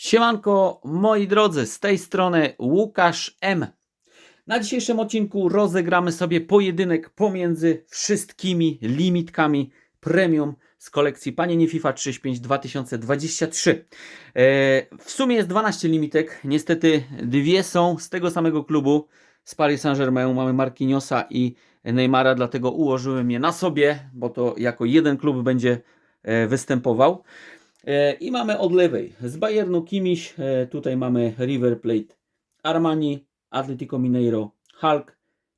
Siemanko, moi drodzy, z tej strony Łukasz M. Na dzisiejszym odcinku rozegramy sobie pojedynek pomiędzy wszystkimi limitkami premium z kolekcji Panienie FIFA 35 2023. E, w sumie jest 12 limitek, niestety dwie są z tego samego klubu, z Paris Saint-Germain. Mamy Marquinhosa i Neymara, dlatego ułożyłem je na sobie, bo to jako jeden klub będzie e, występował. E, I mamy od lewej z Bayernu Kimiś, e, tutaj mamy River Plate Armani, Atletico Mineiro Hulk,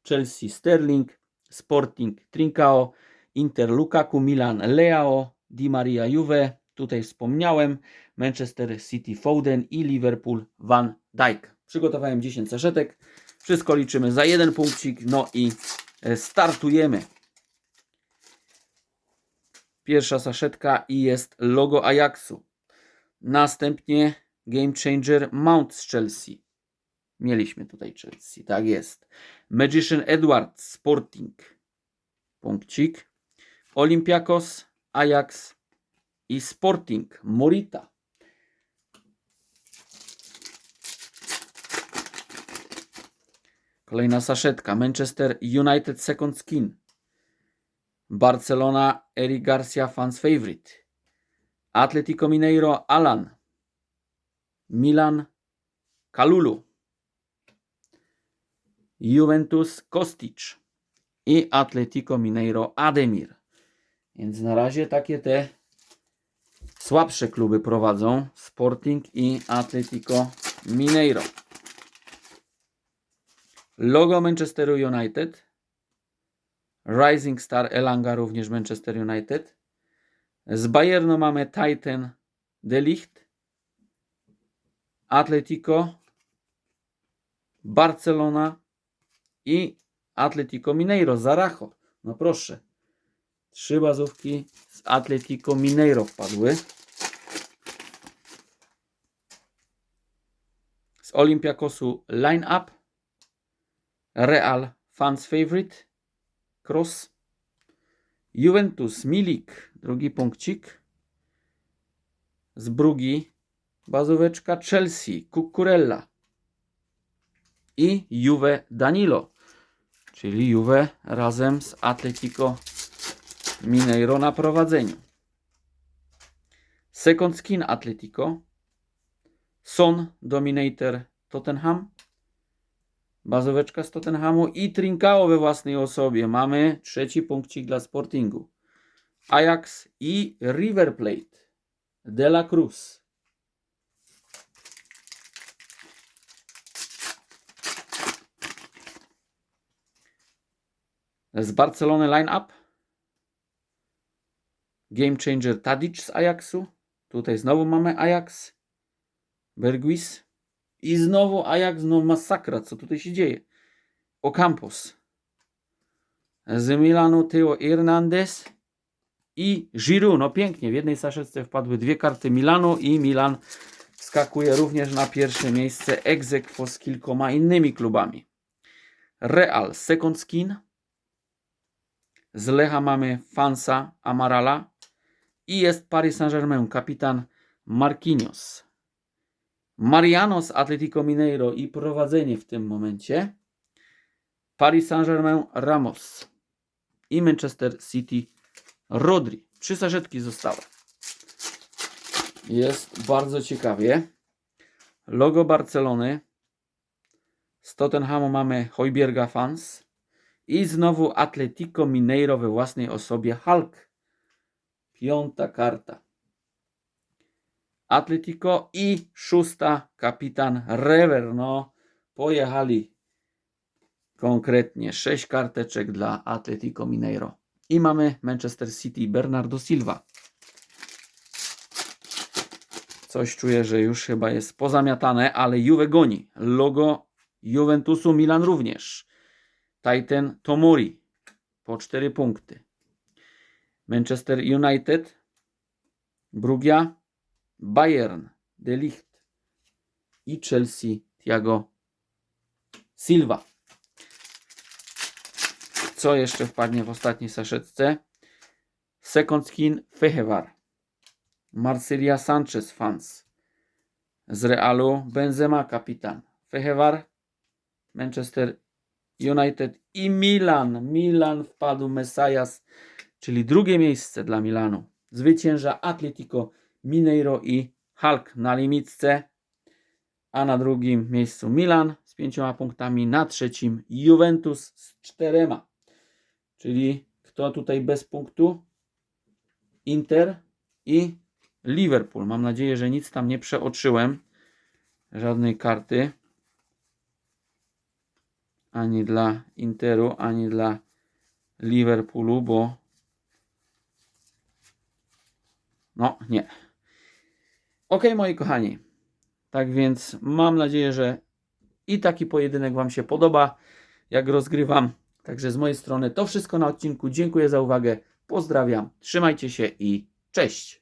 Chelsea Sterling, Sporting Trincao, Inter Lukaku, Milan Leao, Di Maria Juve, tutaj wspomniałem, Manchester City Foden i Liverpool Van Dijk. Przygotowałem 10 saszetek, wszystko liczymy za jeden punkcik, no i e, startujemy. Pierwsza saszetka i jest logo Ajaxu. Następnie Game Changer Mount z Chelsea. Mieliśmy tutaj Chelsea, tak jest. Magician Edward Sporting. Punkcik. Olympiakos, Ajax i Sporting Morita. Kolejna saszetka. Manchester United Second Skin. Barcelona Eric Garcia fans favorite. Atletico Mineiro Alan. Milan Kalulu. Juventus Kostic i Atletico Mineiro Ademir. Więc na razie takie te słabsze kluby prowadzą Sporting i Atletico Mineiro. Logo Manchesteru United. Rising Star Elanga również Manchester United. Z Bayernu mamy Titan De Ligt. Atletico. Barcelona i Atletico Mineiro, Zaracho. No proszę. Trzy bazówki z Atletico Mineiro wpadły. Z Olympiakosu Line Up. Real Fans Favorite. Cross. Juventus Milik, drugi punkcik. Z Brugi bazóweczka Chelsea, Cucurella i Juve Danilo, czyli Juve razem z Atletico Mineiro na prowadzeniu. Second skin Atletico, Son Dominator Tottenham, bazóweczka z Tottenhamu i Trincao we własnej osobie. Mamy trzeci punkcik dla Sportingu. Ajax i River Plate. De La Cruz. Z Barcelony line-up. Game changer Tadic z Ajaxu. Tutaj znowu mamy Ajax. Berguis. I znowu Ajax, no masakra, co tutaj się dzieje. Ocampos. Z Milanu Teo Hernandez i Giroud. No pięknie, w jednej saszetce wpadły dwie karty Milanu i Milan skakuje również na pierwsze miejsce ex z kilkoma innymi klubami. Real Second Skin. Z Lecha mamy Fansa Amarala i jest Paris Saint-Germain, kapitan Marquinhos. Mariano z Atletico Mineiro i prowadzenie w tym momencie. Paris Saint-Germain Ramos i Manchester City Rodri. Trzy saszetki zostały. Jest bardzo ciekawie. Logo Barcelony. Z Tottenhamu mamy Hojbierga Fans. I znowu Atletico Mineiro we własnej osobie Hulk. Piąta karta. Atletico i szósta kapitan Rever. No, pojechali konkretnie. Sześć karteczek dla Atletico Mineiro. I mamy Manchester City Bernardo Silva. Coś czuję, że już chyba jest pozamiatane, ale Juve goni. Logo Juventusu Milan również. Titan Tomori po 4 punkty. Manchester United, Brugia, Bayern, De Ligt i Chelsea Thiago Silva. Co jeszcze wpadnie w ostatniej saszetce? Second skin Fehevar. Marcelia Sanchez fans. z Realu, Benzema kapitan, Fehewar, Manchester United i Milan. Milan wpadł Messias, czyli drugie miejsce dla Milanu. Zwycięża Atletico Mineiro i Hulk na limitce, a na drugim miejscu Milan z pięcioma punktami, na trzecim Juventus z czterema. Czyli kto tutaj bez punktu? Inter i Liverpool. Mam nadzieję, że nic tam nie przeoczyłem. Żadnej karty. Ani dla Interu, ani dla Liverpoolu, bo no nie. Ok, moi kochani. Tak więc mam nadzieję, że i taki pojedynek Wam się podoba, jak rozgrywam. Także z mojej strony to wszystko na odcinku. Dziękuję za uwagę. Pozdrawiam. Trzymajcie się i cześć.